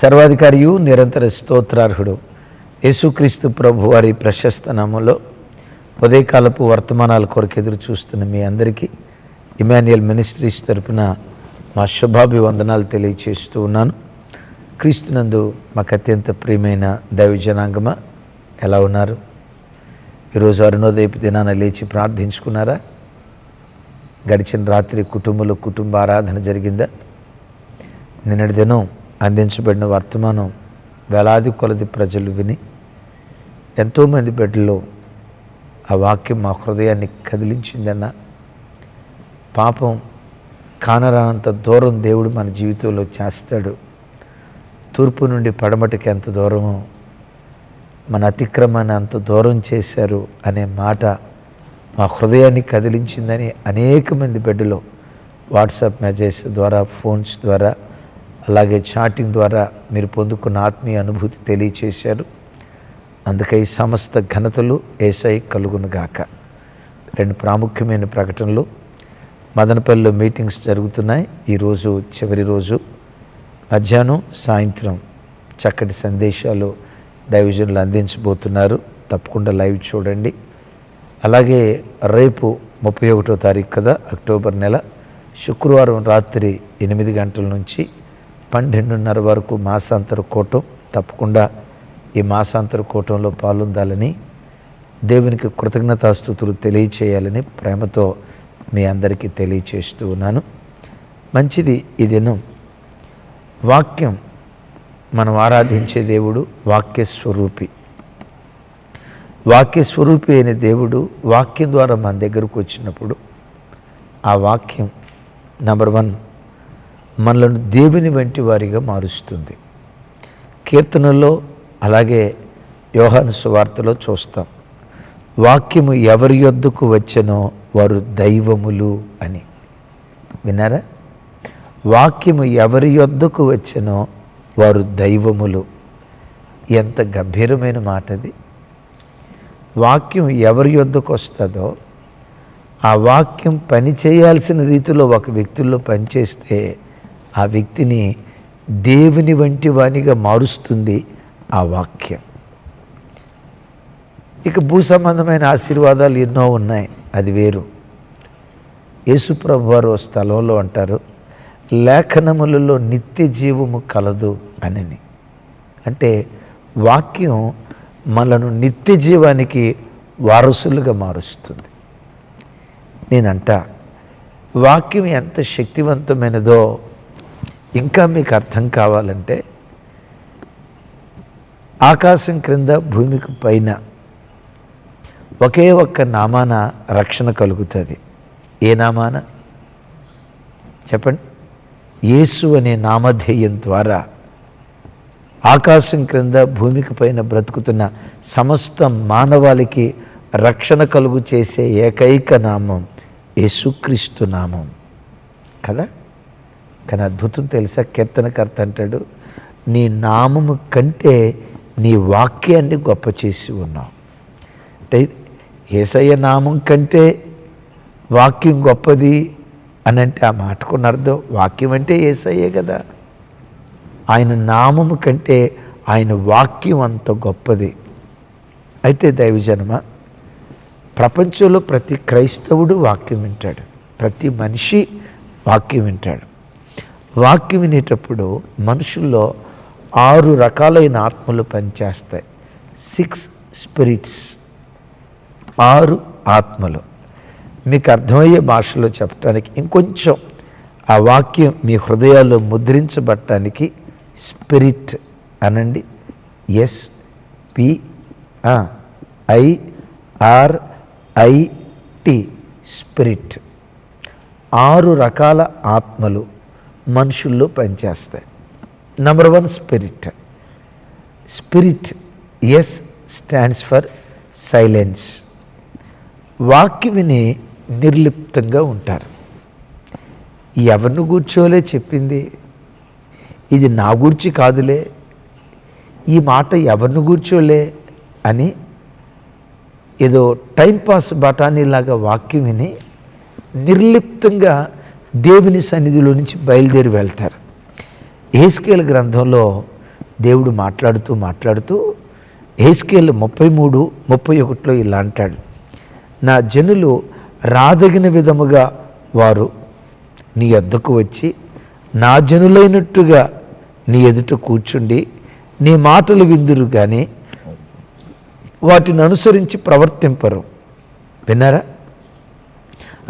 సర్వాధికారియు నిరంతర స్తోత్రార్హుడు. యేసుక్రీస్తు ప్రభు వారి ప్రశస్త నామంలో ఉదయకాలపు వర్తమానాల కొరకు ఎదురు చూస్తున్న మీ అందరికీ ఇమాన్యుయల్ మినిస్ట్రీస్ తరపున మా శుభాభివందనాలు తెలియచేస్తూ ఉన్నాను. క్రీస్తునందు మాకు అత్యంత ప్రియమైన దైవ జనాంగమ ఎలా ఉన్నారు? ఈరోజు అరుణోదయపు దినాన లేచి ప్రార్థించుకున్నారా? గడిచిన రాత్రి కుటుంబంలో కుటుంబ ఆరాధన జరిగిందా? నిన్నటి దినం అందించబడిన వర్తమానం వేలాది కొలది ప్రజలు విని ఎంతోమంది బిడ్డల్లో ఆ వాక్యం మా హృదయాన్ని కదిలించిందన్న పాపం కానరానంత దూరం దేవుడు మన జీవితంలో చేస్తాడు. తూర్పు నుండి పడమటికి ఎంత దూరమో మన అతిక్రమాన్ని అంత దూరం చేశారు అనే మాట మా హృదయాన్ని కదిలించిందని అనేక మంది బిడ్డలో వాట్సాప్ మెసేజ్ ద్వారా ఫోన్స్ ద్వారా అలాగే చాటింగ్ ద్వారా మీరు పొందుకున్న ఆత్మీయ అనుభూతి తెలియచేశారు. అందుకై సమస్త ఘనతలు ఏసై కలుగునుగాక రెండు ప్రాముఖ్యమైన ప్రకటనలు. మదనపల్లిలో మీటింగ్స్ జరుగుతున్నాయి. ఈరోజు చివరి రోజు. మధ్యాహ్నం సాయంత్రం చక్కటి సందేశాలు డైవిజన్లు అందించబోతున్నారు. తప్పకుండా లైవ్ చూడండి. అలాగే రేపు ముప్పై ఒకటో తారీఖు కదా అక్టోబర్ నెల. శుక్రవారం రాత్రి ఎనిమిది గంటల నుంచి పన్నెండున్నర వరకు మాసాంతర కూటం తప్పకుండా ఈ మాసాంతర కూటంలో పాల్గొందాలని దేవునికి కృతజ్ఞతాస్థుతులు తెలియచేయాలని ప్రేమతో మీ అందరికీ తెలియచేస్తూ ఉన్నాను. మంచిది ఈ దినం వాక్యం మనం ఆరాధించే దేవుడు వాక్య స్వరూపి వాక్య స్వరూపి అయిన దేవుడు వాక్యం ద్వారా మన దగ్గరకు వచ్చినప్పుడు ఆ వాక్యం నెంబర్ వన్ మనలను దేవుని వంటి వారిగా మారుస్తుంది. కీర్తనలో అలాగే యోహాను సువార్తలో చూస్తాం. వాక్యము ఎవరి యొద్దకు వచ్చనో వారు దైవములు అని. విన్నారా? వాక్యము ఎవరి యొద్దకు వచ్చనో వారు దైవములు. ఎంత గంభీరమైన మాట అది వాక్యం ఎవరి యొద్దకు వస్తుందో ఆ వాక్యం పని చేయాల్సిన రీతిలో ఒక వ్యక్తుల్లో పనిచేస్తే ఆ వ్యక్తిని దేవుని వంటి వానిగా మారుస్తుంది ఆ వాక్యం. ఇక భూ సంబంధమైన ఆశీర్వాదాలు ఎన్నో ఉన్నాయి అది వేరు. యేసుప్రభు వారు స్థలంలో అంటారు లేఖనములలో నిత్య జీవము కలదు అని అంటే వాక్యం మనను నిత్య జీవానికి వారసులుగా మారుస్తుంది. నేనంట వాక్యం ఎంత శక్తివంతమైనదో ఇంకా మీకు అర్థం కావాలంటే ఆకాశం క్రింద భూమికి పైన ఒకే ఒక్క నామాన రక్షణ కలుగుతుంది. ఏ నామాన? చెప్పండి. యేసు అనే నామధేయం ద్వారా ఆకాశం క్రింద భూమికి పైన బ్రతుకుతున్న సమస్త మానవాళికి రక్షణ కలుగు చేసే ఏకైక నామం యేసుక్రీస్తు నామం. కదా? కానీ అద్భుతం తెలుసా? కీర్తనకర్త అంటాడు నీ నామము కంటే నీ వాక్యాన్ని గొప్ప చేసి ఉన్నావు. అంటే ఏసయ్య నామం కంటే వాక్యం గొప్పది అని అంటే ఆ మాటకున్న అర్థం వాక్యం అంటే ఏసయ్యే కదా. ఆయన నామము కంటే ఆయన వాక్యం అంత గొప్పది. అయితే దైవజనమ ప్రపంచంలో ప్రతి క్రైస్తవుడు వాక్యం వింటాడు ప్రతి మనిషి వాక్యం వింటాడు. వాక్యం వినేటప్పుడు మనుషుల్లో ఆరు రకాలైన ఆత్మలు పనిచేస్తాయి. Six spirits. ఆరు ఆత్మలు. మీకు అర్థమయ్యే భాషలో చెప్పడానికి ఇంకొంచెం ఆ వాక్యం మీ హృదయాల్లో ముద్రించబట్టడానికి స్పిరిట్ అనండి. S P I R I T spirit. ఆరు రకాల ఆత్మలు మనుషుల్లో పనిచేస్తాయి. Number one spirit spirit S stands for silence వాక్య విని నిర్లిప్తంగా ఉంటారు. ఎవరిని కూర్చోలే చెప్పింది? ఇది నా గురించి కాదులే. ఈ మాట ఎవరిని కూర్చోలే? అని ఏదో టైంపాస్ బఠానీలాగా వాక్యం విని నిర్లిప్తంగా దేవుని సన్నిధిలో నుంచి బయలుదేరి వెళ్తారు. ఏస్కేల్ గ్రంథంలో దేవుడు మాట్లాడుతూ మాట్లాడుతూ ఏస్కేల్ ముప్పై మూడు ముప్పై ఒకటిలో ఇలా అంటాడు. నా జనులు రాదగిన విధముగా వారు నీ ఎద్దకు వచ్చి నా జనులైనట్టుగా నీ ఎదుట కూర్చుండి నీ మాటలు విందురు కానీ వాటిని అనుసరించి ప్రవర్తింపరు. విన్నారా?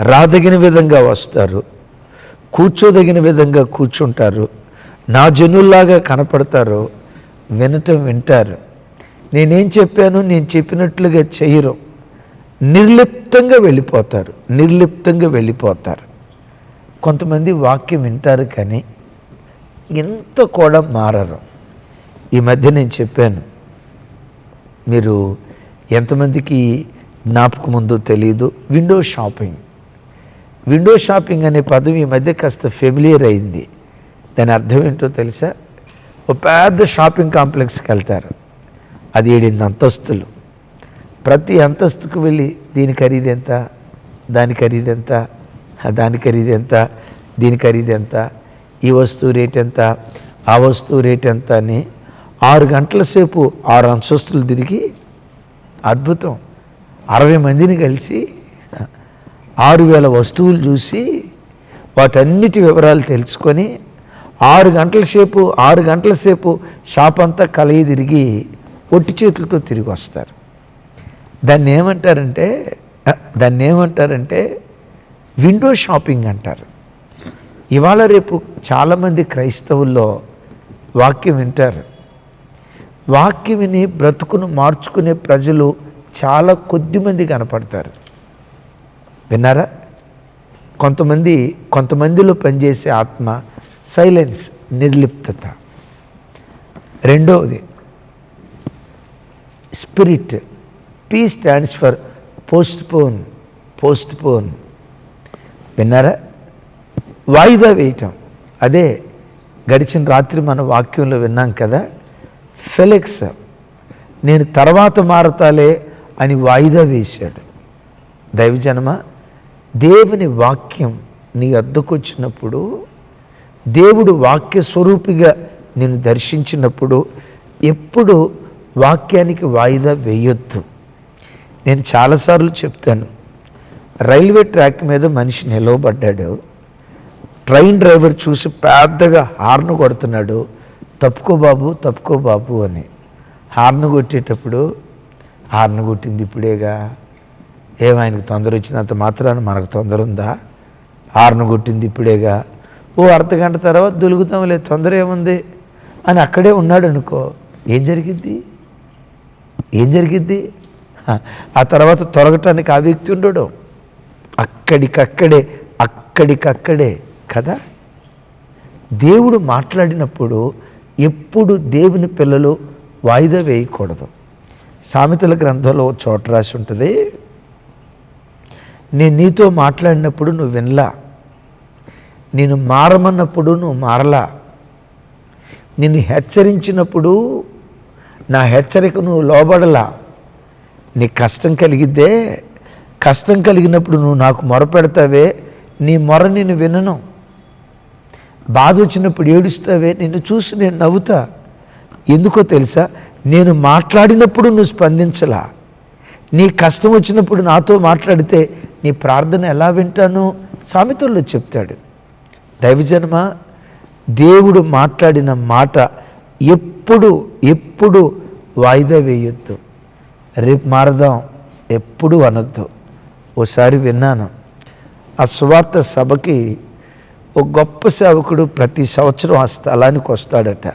రాదగిన విధంగా వస్తారు. కూర్చోదగిన విధంగా కూర్చుంటారు. నా జనుల్లాగా కనపడతారు. వినటం వింటారు. నేనేం చెప్పాను? నేను చెప్పినట్లుగా చేయరు. నిర్లిప్తంగా వెళ్ళిపోతారు. నిర్లిప్తంగా వెళ్ళిపోతారు. కొంతమంది వాక్యం వింటారు కానీ ఇంత కూడా మారరు. ఈ మధ్య నేను చెప్పాను. మీరు ఎంతమందికి జ్ఞాపకం ఉందో తెలియదు విండో షాపింగ్. విండో షాపింగ్ అనే పదం ఈ మధ్య కాస్త ఫెమిలియర్ అయింది. దాని అర్థం ఏంటో తెలుసా? ఒక పెద్ద షాపింగ్ కాంప్లెక్స్కి వెళ్తారు. అది ఏడెనిమిది అంతస్తులు. ప్రతి అంతస్తుకు వెళ్ళి దీని ఖరీదు ఎంత? దాని ఖరీదు ఎంత? దాని ఖరీదు ఎంత? దీని ఖరీదు ఎంత? ఈ వస్తువు రేట్ ఎంత? ఆ వస్తువు రేట్ ఎంత అని ఆరు గంటల సేపు ఆరు అంతస్తులు తిరిగి అద్భుతం. అరవై మందిని కలిసి ఆరు వేల వస్తువులు చూసి వాటన్నిటి వివరాలు తెలుసుకొని ఆరు గంటల సేపు ఆరు గంటల సేపు షాప్ అంతా కలయి తిరిగి ఒట్టి చేతులతో తిరిగి వస్తారు. దాన్ని ఏమంటారంటే దాన్ని ఏమంటారంటే విండో షాపింగ్ అంటారు. ఇవాళ రేపు చాలామంది క్రైస్తవుల్లో వాక్యం వింటారు. వాక్యం విని బ్రతుకును మార్చుకునే ప్రజలు చాలా కొద్ది మంది కనపడతారు. విన్నారా? కొంతమంది కొంతమందిలో పనిచేసే ఆత్మ సైలెన్స్ నిర్లిప్తత. రెండవది spirit. P stands for postpone postpone విన్నారా? వాయిదా వేయటం. అదే గడిచిన రాత్రి మన వాక్యంలో విన్నాం కదా ఫెలెక్స్ నేను తర్వాత మారతాలే అని వాయిదా వేశాడు. దైవజనమా? దేవుని వాక్యం నీ అద్దకొచ్చినప్పుడు దేవుడు వాక్య స్వరూపిగా నేను దర్శించినప్పుడు ఎప్పుడు వాక్యానికి వాయిదా వేయొద్దు. నేను చాలాసార్లు చెప్తాను రైల్వే ట్రాక్ మీద మనిషి నిలవబడ్డాడు ట్రైన్ డ్రైవర్ చూసి పెద్దగా హార్న్ కొడుతున్నాడు తప్పుకో బాబు తప్పుకో బాబు అని. హార్న్ కొట్టేటప్పుడు హార్న్ కొట్టింది ఇప్పుడేగా? ఏమైనా తొందర వచ్చినంత మాత్రాన మనకు తొందర ఉందా? హార్న్ కొట్టింది ఇప్పుడేగా. ఓ అర్ధగంట తర్వాత దొలుగుతాంలే తొందర ఏముంది? అని అక్కడే ఉన్నాడు అనుకో ఏం జరిగిద్ది? ఏం జరిగిద్ది? ఆ తర్వాత తొలగటానికి ఆ వ్యక్తి ఉండడు. అక్కడికక్కడే అక్కడికక్కడే కదా? దేవుడు మాట్లాడినప్పుడు ఎప్పుడు దేవుని పిల్లలు వాయిదా వేయకూడదు. సామెతల గ్రంథంలో చోట రాసి ఉంటుంది నేను నీతో మాట్లాడినప్పుడు నువ్వు వినలా. నేను మారమన్నప్పుడు నువ్వు మారలా. నిన్ను హెచ్చరించినప్పుడు నా హెచ్చరిక నువ్వు లోబడలా. నీకు కష్టం కలిగిద్దే కష్టం కలిగినప్పుడు నువ్వు నాకు మొరపెడతావే నీ మొర నేను వినను. బాధ వచ్చినప్పుడు ఏడుస్తావే నిన్ను చూసి నేను నవ్వుతా. ఎందుకో తెలుసా? నేను మాట్లాడినప్పుడు నువ్వు స్పందించలా. నీ కష్టం వచ్చినప్పుడు నాతో మాట్లాడితే నీ ప్రార్థన ఎలా వింటాను సామెతల్లో చెప్తాడు. దైవజన్మ దేవుడు మాట్లాడిన మాట ఎప్పుడు ఎప్పుడు వాయిదా వేయొద్దు. రేపు మారదాం ఎప్పుడు అనొద్దు. ఓసారి విన్నాను. ఆ సువార్త సభకి ఒక గొప్ప సేవకుడు ప్రతి సంవత్సరం ఆ స్థలానికి వస్తాడట.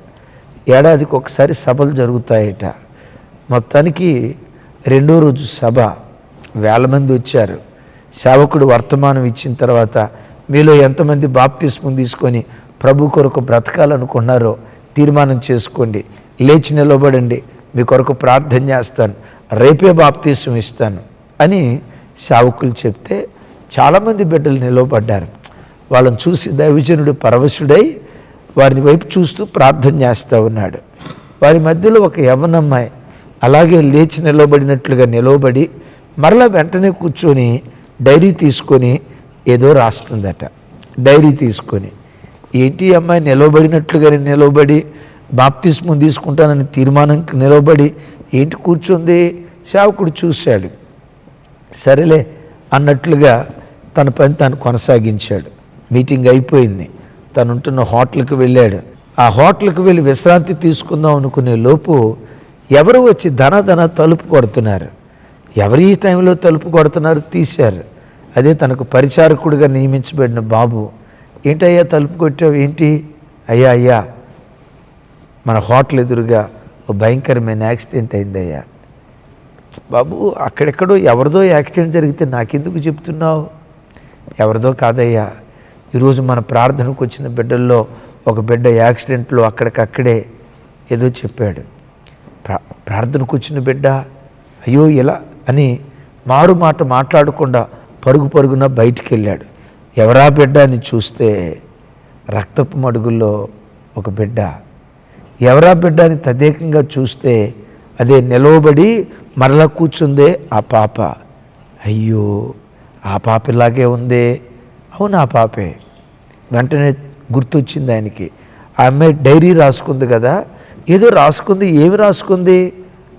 ఏడాదికి ఒకసారి సభలు జరుగుతాయట. మొత్తానికి రెండో రోజు సభ. వేల మంది వచ్చారు. సేవకుడు వర్తమానం ఇచ్చిన తర్వాత మీలో ఎంతమంది బాప్తిస్మం తీసుకొని ప్రభు కొరకు బ్రతకాలనుకున్నారో తీర్మానం చేసుకోండి. లేచి నిలబడండి. మీ కొరకు ప్రార్థన చేస్తాను. రేపే బాప్తీసం ఇస్తాను అని సేవకులు చెప్తే చాలామంది బిడ్డలు నిలవబడ్డారు. వాళ్ళని చూసి దైవజనుడు పరవశుడై వారిని వైపు చూస్తూ ప్రార్థన చేస్తూ ఉన్నాడు. వారి మధ్యలో ఒక యవనమ్మాయి అలాగే లేచి నిలవబడినట్లుగా నిలవబడి మరలా వెంటనే కూర్చొని డైరీ తీసుకొని ఏదో రాస్తుందట. డైరీ తీసుకొని. ఏంటి అమ్మాయి నిలవబడినట్లుగానే నిలవబడి బాప్తిస్మం తీసుకుంటానని తీర్మానం నిలబడి ఏంటి కూర్చుంది? సేవకుడు చూశాడు. సరేలే అన్నట్లుగా తన పని తాను కొనసాగించాడు. మీటింగ్ అయిపోయింది. తనుంటున్న హోటల్కి వెళ్ళాడు. ఆ హోటల్కి వెళ్ళి విశ్రాంతి తీసుకుందాం అనుకునే లోపు ఎవరు వచ్చి ధన ధన తలుపు కొడుతున్నారు. ఎవరి ఈ టైంలో తలుపు కొడుతున్నారు? తీశారు. అదే తనకు పరిచారకుడిగా నియమించబడిన బాబు. ఏంటయ్యా తలుపు కొట్టావు? ఏంటి? అయ్యా అయ్యా మన హోటల్ ఎదురుగా ఓ భయంకరమైన యాక్సిడెంట్ అయిందయ్యా. బాబు అక్కడెక్కడో ఎవరిదో యాక్సిడెంట్ జరిగితే నాకెందుకు చెప్తున్నావు? ఎవరిదో కాదయ్యా. ఈరోజు మన ప్రార్థనకు వచ్చిన బిడ్డల్లో ఒక బిడ్డ యాక్సిడెంట్లో అక్కడికక్కడే ఏదో చెప్పాడు. ప్రా ప్రార్థనకు వచ్చిన బిడ్డ అయ్యో ఇలా అని మారు మాట మాట్లాడకుండా పరుగు పరుగున బయటికి వెళ్ళాడు ఎవరా బిడ్డ అని చూస్తే రక్తపు మడుగుల్లో ఒక బిడ్డ. ఎవరా బిడ్డ అని తదేకంగా చూస్తే అదే నిలవబడి మరలా కూర్చుందే ఆ పాప. అయ్యో ఆ పాప ఇలాగే ఉందే. అవును ఆ పాపే. వెంటనే గుర్తొచ్చింది ఆయనకి. ఆ అమ్మాయి డైరీ రాసుకుంది కదా. ఏదో రాసుకుంది ఏమి రాసుకుంది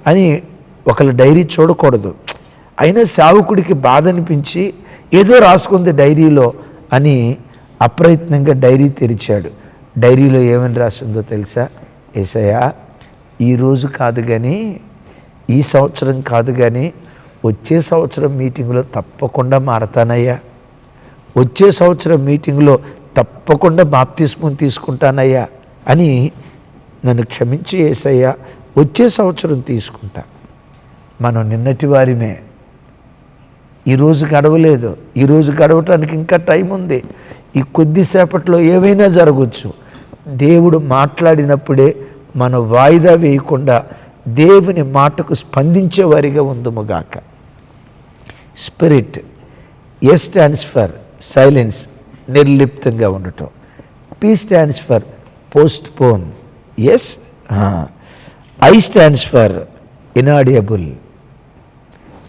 అని ఒకళ్ళ డైరీ చూడకూడదు. అయినా సేవకుడికి బాధ అనిపించి ఏదో రాసుకుంది డైరీలో అని అప్రయత్నంగా డైరీ తెరిచాడు. డైరీలో ఏమని రాసిందో తెలుసా? ఏసయ్యా ఈరోజు కాదు కానీ ఈ సంవత్సరం కాదు కానీ వచ్చే సంవత్సరం మీటింగ్లో తప్పకుండా మారతానయ్యా. వచ్చే సంవత్సరం మీటింగ్లో తప్పకుండా బాప్తిస్మం తీసుకుంటానయ్యా అని నన్ను క్షమించి ఏసయ్యా వచ్చే సంవత్సరం తీసుకుంటా. మనం నిన్నటి వారిమే ఈరోజు గడవలేదు ఈరోజు గడవటానికి ఇంకా టైం ఉంది. ఈ కొద్దిసేపట్లో ఏమైనా జరగవచ్చు దేవుడు మాట్లాడినప్పుడే మనం వాయిదా వేయకుండా దేవుని మాటకు స్పందించేవారిగా ఉందముగాక. Spirit A stands for silence నిర్లిప్తంగా ఉండటం. P stands for postpone S I stands for inaudible.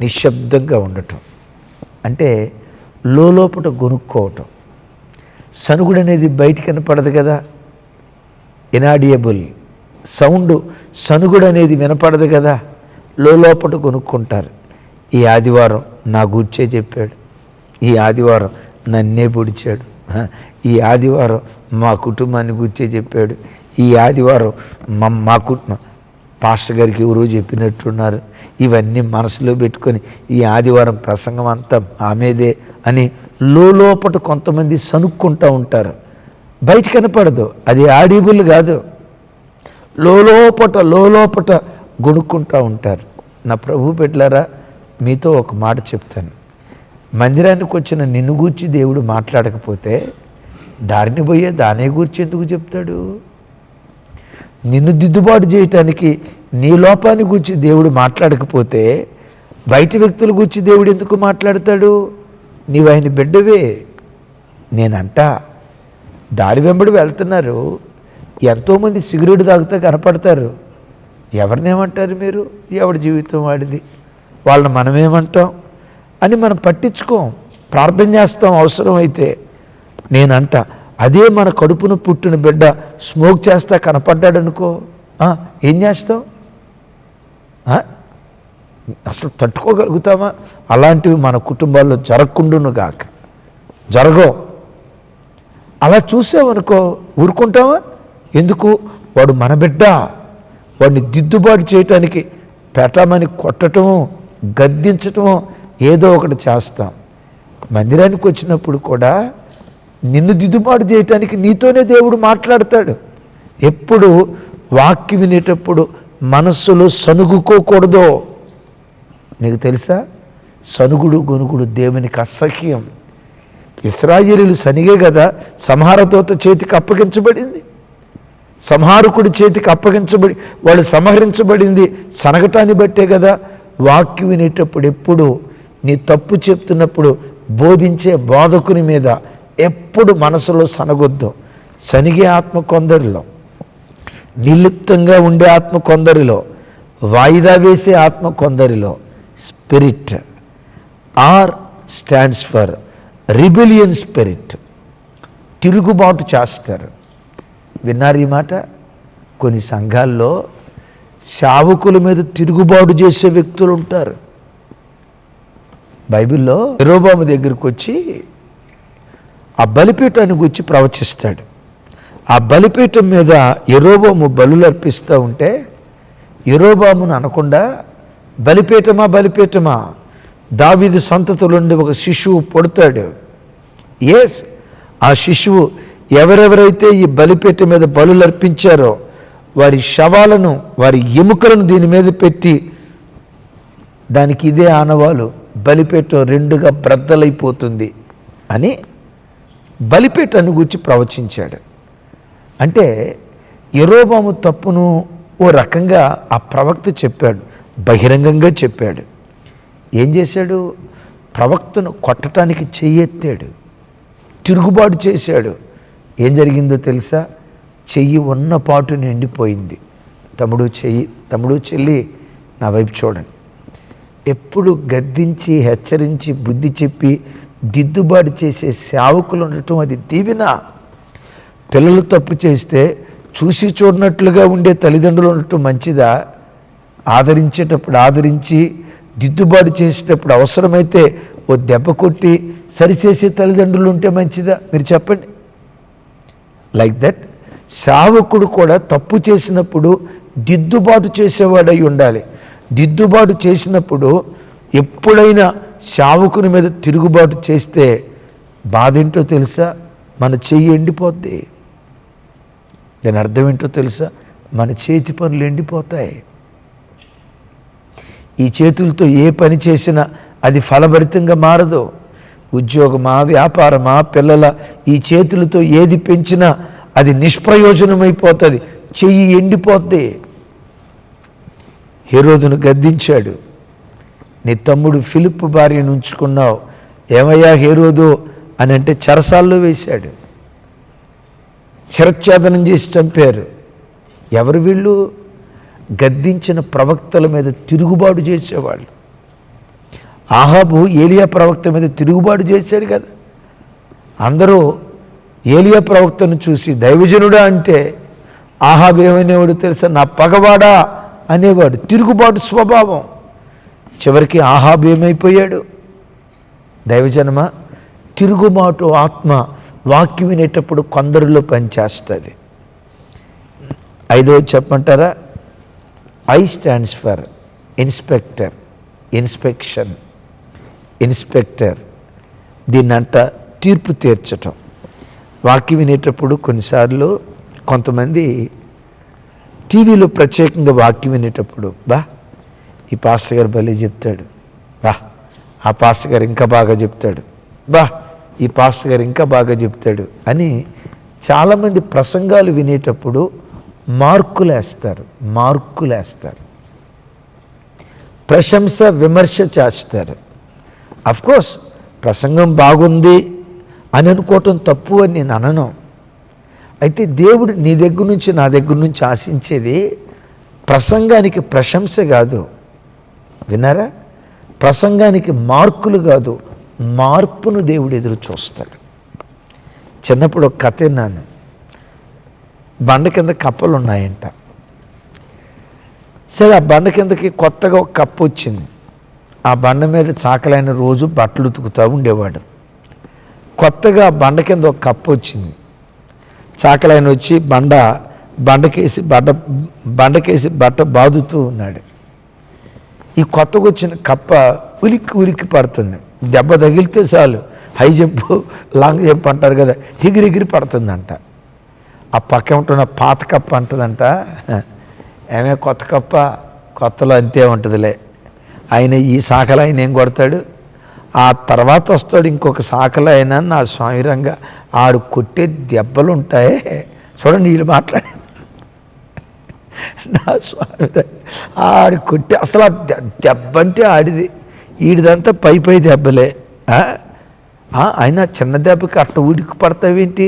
నిశ్శబ్దంగా ఉండటం. అంటే లోపట గొనుక్కోవటం. సనుగుడు అనేది బయట కనపడదు కదా. ఇనాడియబుల్ సౌండ్ సనుగుడు అనేది వినపడదు కదా. లోపట కొనుక్కుంటారు ఈ ఆదివారం నా గూర్చే చెప్పాడు. ఈ ఆదివారం నన్నే పొడిచాడు. ఈ ఆదివారం మా కుటుంబాన్ని గుర్చే చెప్పాడు. ఈ ఆదివారం మా మా కుటుంబం పాస్టర్ గారికి ఎవరో చెప్పినట్టున్నారు. ఇవన్నీ మనసులో పెట్టుకొని ఈ ఆదివారం ప్రసంగం అంతా ఆమెదే అని లోపట కొంతమంది సనుక్కుంటూ ఉంటారు. బయట కనపడదు. అది ఆడిబుల్ కాదు. లోపట లోపట గొడుక్కుంటూ ఉంటారు. నా ప్రభు పెట్టారా మీతో ఒక మాట చెప్తాను. మందిరానికి వచ్చిన నిన్ను గూర్చి దేవుడు మాట్లాడకపోతే దారిని పోయే దానే గూర్చి ఎందుకు చెప్తాడు? నిన్ను దిద్దుబాటు చేయటానికి నీ లోపాన్ని గురించి దేవుడు మాట్లాడకపోతే బయట వ్యక్తుల గురించి దేవుడు ఎందుకు మాట్లాడతాడు? నీవు ఆయన బిడ్డవే. నేనంట దారి వెంబడి వెళ్తున్నారు. ఎంతోమంది సిగరెట్ తాగుతూ కనపడతారు. ఎవరినేమంటారు మీరు? ఎవడి జీవితం వాడిది? వాళ్ళని మనమేమంటాం? అని మనం పట్టించుకోం. ప్రార్థన చేస్తాం అవసరమైతే. నేనంట అదే మన కడుపును పుట్టిన బిడ్డ స్మోక్ చేస్తా కనపడ్డాడనుకో ఏం చేస్తావు అసలు తట్టుకోగలుగుతామా? అలాంటివి మన కుటుంబాల్లో జరగకుండాను కాక జరగవు. అలా చూసామనుకో ఊరుకుంటామా ఎందుకు? వాడు మన బిడ్డ. వాడిని దిద్దుబాటు చేయటానికి పెట్టమని కొట్టటము గద్దించటము ఏదో ఒకటి చేస్తాం. మందిరానికి వచ్చినప్పుడు కూడా నిన్ను దిద్దుబాటు చేయటానికి నీతోనే దేవుడు మాట్లాడతాడు. ఎప్పుడు వాక్యం వినేటప్పుడు మనస్సులో సనుగుకోకూడదు. నీకు తెలుసా? సనుగుడు గొనుగుడు దేవునికి అసహ్యం. ఇస్రాయేలీలు సనిగే కదా సంహారతోత చేతికి అప్పగించబడింది. సంహారకుడి చేతికి అప్పగించబడి వాళ్ళు సంహరించబడింది సనగటాన్ని బట్టే కదా. వాక్యం వినేటప్పుడు ఎప్పుడు నీ తప్పు చెప్తున్నప్పుడు బోధించే బోధకుని మీద ఎప్పుడు మనసులో సనగొద్దు. సనిగే ఆత్మ కొందరిలో. నిర్లిప్తంగా ఉండే ఆత్మ కొందరిలో వాయిదా వేసే ఆత్మ కొందరిలో spirit R stands for rebellion spirit తిరుగుబాటు చేస్తారు. విన్నారు ఈ మాట? కొన్ని సంఘాల్లో సేవకుల మీద తిరుగుబాటు చేసే వ్యక్తులు ఉంటారు. బైబిల్లో ఎరోబాము దగ్గరికి వచ్చి ఆ బలిపీఠానికి వచ్చి ప్రవచిస్తాడు. ఆ బలిపీఠం మీద ఎరోబాము బలులు అర్పిస్తూ ఉంటే ఎరోబామును అనకుండా బలిపీఠమా బలిపీఠమా? దావిది సంతతులుండి ఒక శిశువు పుడతాడు. ఎస్ ఆ శిశువు ఎవరెవరైతే ఈ బలిపీఠం మీద బలులు అర్పించారో వారి శవాలను వారి ఎముకలను దీని మీద పెట్టి దానికి ఇదే ఆనవాలు బలిపీఠం రెండుగా బ్రద్దలైపోతుంది అని బలిపీఠాన్ని గురించి ప్రవచించాడు. అంటే ఎరోబాము తప్పును ఓ రకంగా ఆ ప్రవక్త చెప్పాడు బహిరంగంగా చెప్పాడు. ఏం చేశాడు? ప్రవక్తను కొట్టడానికి చెయ్యెత్తాడు తిరుగుబాటు చేశాడు. ఏం జరిగిందో తెలుసా? చెయ్యి ఉన్న పాటు నిండిపోయింది. తమ్ముడు చెయ్యి తమ్ముడు చెల్లి నా వైపు చూడండి. ఎప్పుడు గద్దించి హెచ్చరించి బుద్ధి చెప్పి దిద్దుబాటు చేసే సేవకులు ఉండటం అది దీవెన. పిల్లలు తప్పు చేస్తే చూసి చూడనట్లుగా ఉండే తల్లిదండ్రులు ఉండటం మంచిదా? ఆదరించేటప్పుడు ఆదరించి దిద్దుబాటు చేసేటప్పుడు అవసరమైతే ఓ దెబ్బ కొట్టి సరిచేసే తల్లిదండ్రులు ఉంటే మంచిదా? మీరు చెప్పండి. లైక్ దట్ శావకుడు కూడా తప్పు చేసినప్పుడు దిద్దుబాటు చేసేవాడై ఉండాలి. దిద్దుబాటు చేసినప్పుడు ఎప్పుడైనా శావకుని మీద తిరుగుబాటు చేస్తే బాధ ఏంటో తెలుసా? మన చెయ్యి ఎండిపోద్ది. దాని అర్థం ఏంటో తెలుసా? మన చేతి పనులు ఎండిపోతాయి. ఈ చేతులతో ఏ పని చేసినా అది ఫలభరితంగా మారదు. ఉద్యోగమా వ్యాపారమా పిల్లల ఈ చేతులతో ఏది పెంచినా అది నిష్ప్రయోజనమైపోతుంది. చెయ్యి ఎండిపోద్ది. హీరోదును గద్దించాడు. నీ తమ్ముడు ఫిలిప్ భార్యను ఉంచుకున్నావు. ఏమయ్యా హీరోదు? అని అంటే చరసాల్లో వేశాడు. శిరచ్ఛేదనం చేసి చంపారు. ఎవరు వీళ్ళు? గద్దించిన ప్రవక్తల మీద తిరుగుబాటు చేసేవాళ్ళు. ఆహాబు ఏలియా ప్రవక్త మీద తిరుగుబాటు చేశాడు కదా. అందరూ ఏలియా ప్రవక్తను చూసి దైవజనుడా అంటే ఆహాబు ఏమనేవాడు తెలుసా? నా పగవాడా అనేవాడు. తిరుగుబాటు స్వభావం. చివరికి ఆహాబు ఏమైపోయాడు? దైవజనమ? తిరుగుబాటు ఆత్మ వాక్యం వినేటప్పుడు కొందరిలో పనిచేస్తుంది. ఐదో చెప్పమంటారా? I stands for inspector inspection inspector దీన్నంట తీర్పు తీర్చటం. వాక్యం వినేటప్పుడు కొన్నిసార్లు కొంతమంది టీవీలో ప్రత్యేకంగా వాక్యం వినేటప్పుడు బా ఈ పాస్టర్ గారు భలే చెప్తాడు. బా ఆ పాస్టర్ గారు ఇంకా బాగా చెప్తాడు. బా ఈ పాస్టర్ గారు ఇంకా బాగా చెప్తాడు అని చాలామంది ప్రసంగాలు వినేటప్పుడు మార్కులేస్తారు మార్కులేస్తారు. ప్రశంస విమర్శ చేస్తారు. కోర్స్ ప్రసంగం బాగుంది అని అనుకోవటం తప్పు అని నేను అనను. అయితే దేవుడు నీ దగ్గర నుంచి నా దగ్గర నుంచి ఆశించేది ప్రసంగానికి ప్రశంస కాదు. విన్నారా? ప్రసంగానికి మార్కులు కాదు. మార్పును దేవుడు ఎదురు చూస్తాడు. చిన్నప్పుడు ఒక కథ విన్నాను. బండ కింద కప్పలు ఉన్నాయంట. సరే ఆ బండ కిందకి కొత్తగా ఒక కప్పు వచ్చింది. ఆ బండ మీద చాకలైన రోజు బట్టలు ఉతుకుతూ ఉండేవాడు. కొత్తగా బండ కింద ఒక కప్పు వచ్చింది. చాకలైన వచ్చి బండ బండకేసి బట్ట బండకేసి బట్ట బాదుతూ ఉన్నాడు. ఈ కొత్తగా వచ్చిన కప్ప ఉలిక్కి ఉలిక్కి పడుతుంది. దెబ్బ తగిలితే చాలు. హై జంప్ లాంగ్ జంప్ అంటారు కదా ఎగిరిగిరి పడుతుందంట. ఆ పక్క ఉంటున్న పాత కప్ప అంటుందంట. ఏమే కొత్త కప్ప? కొత్తలో అంతే ఉంటుందిలే. ఆయన ఈ శాఖలో ఆయన ఏం కొడతాడు? ఆ తర్వాత వస్తాడు ఇంకొక శాఖలో అయినా నా స్వామిరంగా ఆడు కొట్టే దెబ్బలు ఉంటాయి చూడండి వీళ్ళు మాట్లాడి. నా స్వామి ఆడు కొట్టి అసలు దెబ్బ అంటే ఆడిది. ఈడిదంతా పై పై దెబ్బలే. ఆ? అయినా చిన్న దెబ్బకి అట్ట ఉడికి పడతావేంటి?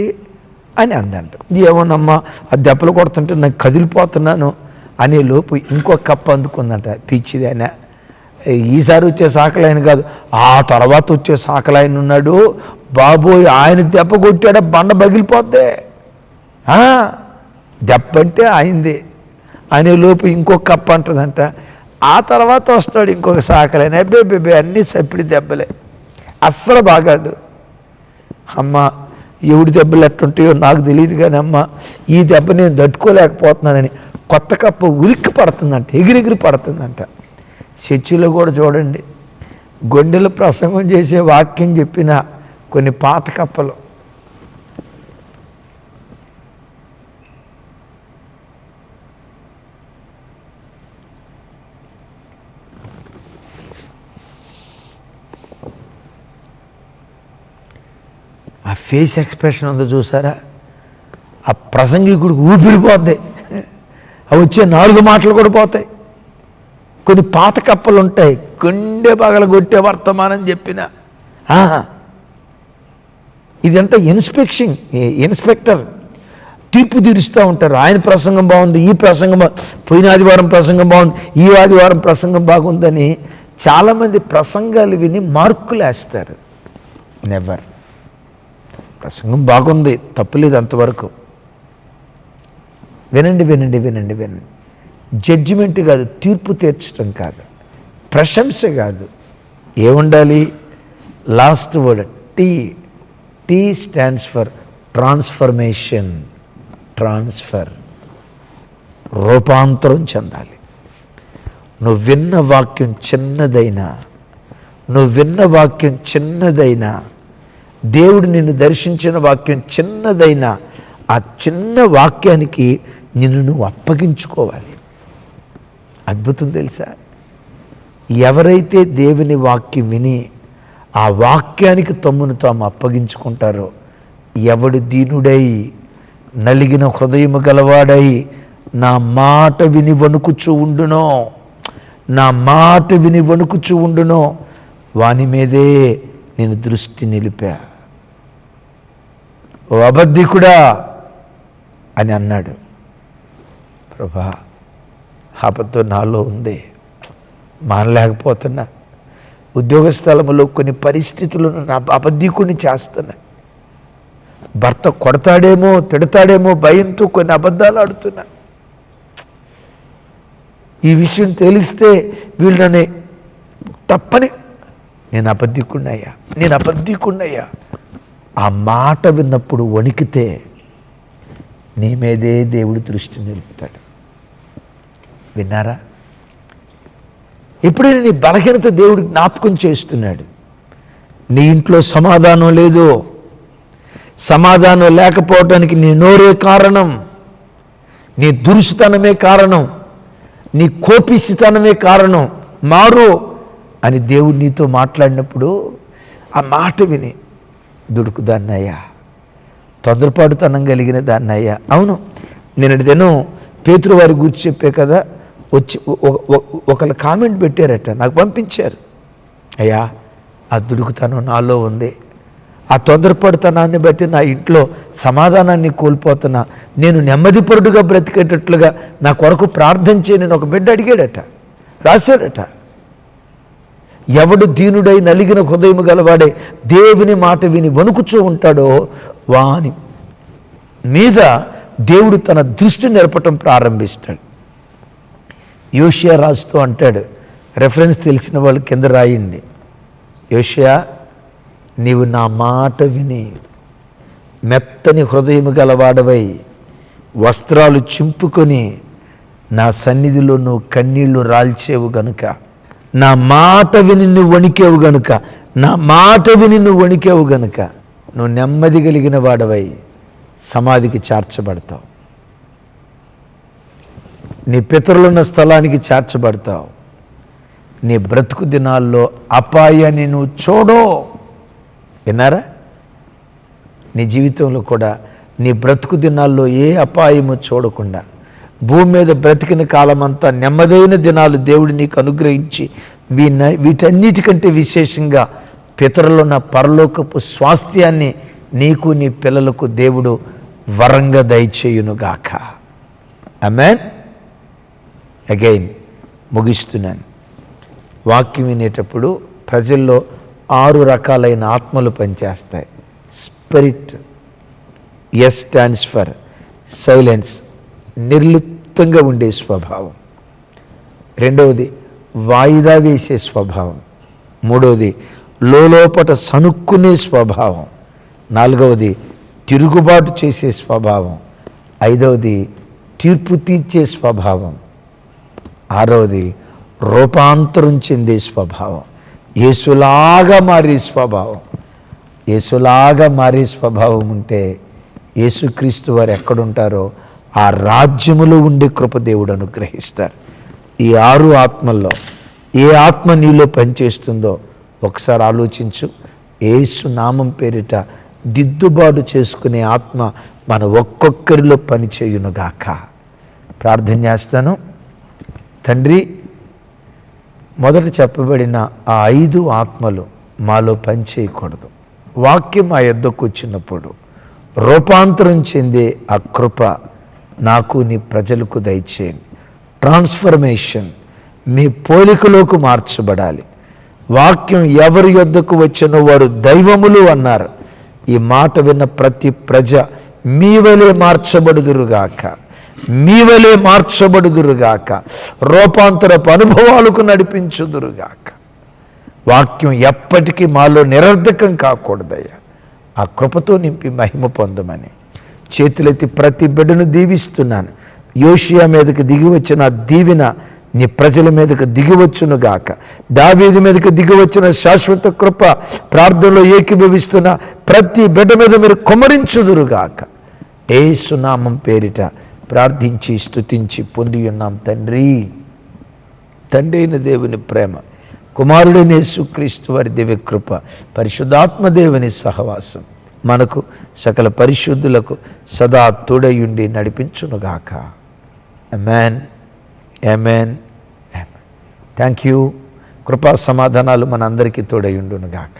అని అందంట. ఏమోనమ్మా ఆ దెబ్బలు కొడుతుంటే నాకు కదిలిపోతున్నాను అనే లోపు ఇంకో కప్ప అందుకుందంట పిచ్చిదైనా ఈసారి వచ్చే సాకలాయన కాదు ఆ తర్వాత వచ్చే సాకలాయన ఉన్నాడు. బాబోయ్ ఆయన దెబ్బ కొట్టాడ? బండ పగిలిపోద్దే దెబ్బ అంటే అయింది. అనే లోపు ఇంకో కప్ప అంటుందంట ఆ తర్వాత వస్తాడు ఇంకొక సాకలైన అబ్బే బెబ్బే అన్నీ సప్పిడి దెబ్బలే. అస్సలు బాగాదు. అమ్మ ఎవడి దెబ్బలు ఎట్టుంటాయో నాకు తెలియదు కానీ అమ్మ ఈ దెబ్బ నేను తట్టుకోలేకపోతున్నానని కొత్త కప్ప ఉలిక్కి పడుతుందంట ఎగిరెగిరి పడుతుందంట. చర్చిలో కూడా చూడండి. గొండెల ప్రసంగం చేసే వాక్యం చెప్పిన కొన్ని పాత కప్పలు. ఫేస్ ఎక్స్ప్రెషన్ ఉందో చూసారా? ఆ ప్రసంగికుడికి ఊపిరిపోద్ది అవి వచ్చే నాలుగు మాటలు కూడా పోతాయి. కొన్ని పాత కప్పలు ఉంటాయి. గుండె పగల కొట్టే వర్తమానం చెప్పిన. ఇదంతా ఇన్స్పెక్షన్ ఇన్స్పెక్టర్ తీర్పు తీరుస్తూ ఉంటారు. ఆయన ప్రసంగం బాగుంది ఈ ప్రసంగం పోయిన ఆదివారం ప్రసంగం బాగుంది ఈ ఆదివారం ప్రసంగం బాగుందని చాలామంది ప్రసంగాలు విని మార్కులు వేస్తారు నెవర్ ప్రసంగం బాగుంది తప్పులేదు అంతవరకు. వినండి వినండి వినండి వినండి. జడ్జిమెంట్ కాదు తీర్పు తీర్చడం కాదు. ప్రశంస కాదు. ఏముండాలి? Last word T T stands for transformation transfer రూపాంతరం చెందాలి. నువ్వు విన్న వాక్యం చిన్నదైనా నువ్వు విన్న వాక్యం చిన్నదైనా దేవుడు నిన్ను దర్శించిన వాక్యం చిన్నదైన ఆ చిన్న వాక్యానికి నిన్ను నువ్వు అప్పగించుకోవాలి. అద్భుతం తెలుసా? ఎవరైతే దేవుని వాక్యం విని ఆ వాక్యానికి తమ్మును తాము అప్పగించుకుంటారో ఎవడు దీనుడై నలిగిన హృదయము గలవాడై నా మాట విని వణుకుచూ ఉండునో నా మాట విని వణుకుచూ ఉండునో వాని మీదే నేను దృష్టి నిలిపా. ఓ అబద్ధికుడా అని అన్నాడు. ప్రభా ఆపత్తు నాలో ఉంది. మానలేకపోతున్నా. ఉద్యోగ స్థలంలో కొన్ని పరిస్థితులను నా అబద్ధికుని చేస్తున్నా. భర్త కొడతాడేమో తిడతాడేమో భయంతో కొన్ని అబద్ధాలు ఆడుతున్నా. ఈ విషయం తెలిస్తే వీళ్ళని తప్పని నేను అబద్ధికున్నయ్యా నేను అబద్ధికున్నయ్యా ఆ మాట విన్నప్పుడు వణికితే నీ మీదే దేవుడు దృష్టి నిలుపుతాడు. విన్నారా? ఎప్పుడైనా నీ బలహీనత దేవుడు జ్ఞాపకం చేస్తున్నాడు. నీ ఇంట్లో సమాధానం లేదు సమాధానం లేకపోవటానికి నీ నోరే కారణం నీ దురుసుతనమే కారణం నీ కోపిసితనమే కారణం మారు అని దేవుడు నీతో మాట్లాడినప్పుడు ఆ మాట విని దుడుకు దాన్నయ్యా తొందరపాటుతనం కలిగిన దాన్నయ్యా. అవును నేను దినం పేతురు వారి గురించి చెప్పే కదా వచ్చి ఒకళ్ళు కామెంట్ పెట్టారట నాకు పంపించారు. అయ్యా ఆ దుడుకుతనం నాలో ఉంది. ఆ తొందరపడుతనాన్ని బట్టి నా ఇంట్లో సమాధానాన్ని కోల్పోతున్నా. నేను నెమ్మదిపరుడుగా బ్రతికేటట్లుగా నా కొరకు ప్రార్థన చేయని ఒక బిడ్డ అడిగాడట రాశాడట. ఎవడు దీనుడై నలిగిన హృదయము గలవాడే దేవుని మాట విని వణుకుచూ ఉంటాడో వాని మీద దేవుడు తన దృష్టి నిలపటం ప్రారంభిస్తాడు. యోషియా రాజుతో అంటాడు రెఫరెన్స్ తెలిసిన వాళ్ళు కింద రాయండి. యోషియా నీవు నా మాట విని మెత్తని హృదయము గలవాడవై వస్త్రాలు చింపుకొని నా సన్నిధిలో నువ్వు కన్నీళ్ళు రాల్చేవు గనుక. నా మాట విని నువ్వు వణికేవు గనుక. నా మాట విని నువ్వు వణికేవు గనుక. నువ్వు నెమ్మది కలిగిన వాడవై సమాధికి చేర్చబడతావు. నీ పితరులున్న స్థలానికి చేర్చబడతావు. నీ బ్రతుకు దినాల్లో అపాయాన్ని నువ్వు చూడో. విన్నారా? నీ జీవితంలో కూడా నీ బ్రతుకు దినాల్లో ఏ అపాయము చూడకుండా భూమి మీద బ్రతికిన కాలమంతా నెమ్మదైన దినాలు దేవుడు నీకు అనుగ్రహించి వీ వీటన్నిటికంటే విశేషంగా పితరులున్న పరలోకపు స్వాస్థ్యాన్ని నీకు నీ పిల్లలకు దేవుడు వరంగా దయచేయునుగాక. అమెన్ అగైన్ ముగిస్తున్నాను. వాక్యం వినేటప్పుడు ప్రజల్లో ఆరు రకాలైన ఆత్మలు పనిచేస్తాయి. Spirit S stands for silence నిర్లిప్తంగా ఉండే స్వభావం. రెండవది వాయిదా వేసే స్వభావం. మూడవది లోపట సనుక్కునే స్వభావం. నాలుగవది తిరుగుబాటు చేసే స్వభావం. ఐదవది తీర్పు తీర్చే స్వభావం. ఆరవది రూపాంతరం చెందే స్వభావం. యేసులాగా మారే స్వభావం. యేసులాగా మారే స్వభావం ఉంటే యేసుక్రీస్తు వారు ఎక్కడుంటారో ఆ రాజ్యములో ఉండే కృప దేవుడు అనుగ్రహిస్తారు. ఈ ఆరు ఆత్మల్లో ఏ ఆత్మ నీలో పనిచేస్తుందో ఒకసారి ఆలోచించు. ఏసు నామం పేరిట దిద్దుబాటు చేసుకునే ఆత్మ మన ఒక్కొక్కరిలో పనిచేయునుగాక. ప్రార్థన చేస్తాను. తండ్రి మొదట చెప్పబడిన ఆ ఐదు ఆత్మలు మాలో పనిచేయకూడదు. వాక్యం ఆ ఎద్దకు వచ్చినప్పుడు రూపాంతరం చెందే ఆ కృప నాకు నీ ప్రజలకు దయచేయండి. ట్రాన్స్ఫర్మేషన్ మీ పోలికలోకి మార్చబడాలి. వాక్యం ఎవరి యొద్దకు వచ్చినో వారు దైవములు అన్నారు. ఈ మాట విన్న ప్రతి ప్రజ మీ వలే మార్చబడుదురుగాక. మీ వలే మార్చబడుదురుగాక. రూపాంతరపు అనుభవాలకు నడిపించుదురుగాక. వాక్యం ఎప్పటికీ మాలో నిరర్ధకం కాకూడదయ్యా. ఆ కృపతో నింపి మహిమ పొందమని. చేతులెత్తి ప్రతి బిడ్డను దీవిస్తున్నాను. యోషియా మీదకి దిగి వచ్చిన దీవెన నీ ప్రజల మీదకు దిగివచ్చును గాక. దావీది మీదకి దిగివచ్చిన శాశ్వత కృప ప్రార్థనలో ఏకీభవిస్తున్న ప్రతి బిడ్డ మీద మీరు కుమరించుదురుగాక ఏ సునామం పేరిట ప్రార్థించి స్తుతించి పొంది ఉన్నాం తండ్రి. తండ్రి అయిన దేవుని ప్రేమ కుమారుడైన యేసుక్రీస్తు వారి దివ్య కృప పరిశుద్ధాత్మ దేవుని సహవాసం. మనకు సకల పరిశుద్ధులకు సదా తోడయుండి నడిపించునుగాక. మెన్ ఎమెన్ థ్యాంక్ యూ కృపా సమాధానాలు మనందరికీ తోడయుండునుగాక.